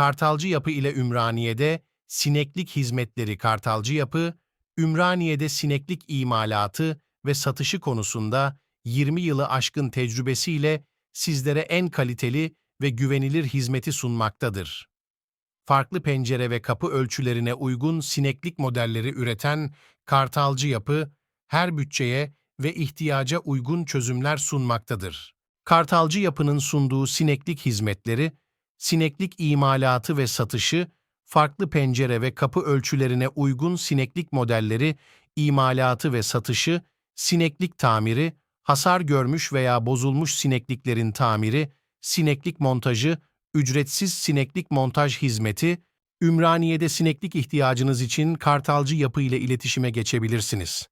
Kartalcı Yapı ile Ümraniye'de sineklik hizmetleri Kartalcı Yapı, Ümraniye'de sineklik imalatı ve satışı konusunda 20 yılı aşkın tecrübesiyle sizlere en kaliteli ve güvenilir hizmeti sunmaktadır. Farklı pencere ve kapı ölçülerine uygun sineklik modelleri üreten Kartalcı Yapı, her bütçeye ve ihtiyaca uygun çözümler sunmaktadır. Kartalcı Yapı'nın sunduğu sineklik hizmetleri, sineklik imalatı ve satışı, farklı pencere ve kapı ölçülerine uygun sineklik modelleri, imalatı ve satışı, sineklik tamiri, hasar görmüş veya bozulmuş sinekliklerin tamiri, sineklik montajı, ücretsiz sineklik montaj hizmeti, Ümraniye'de sineklik ihtiyacınız için Kartalcı Yapı ile iletişime geçebilirsiniz.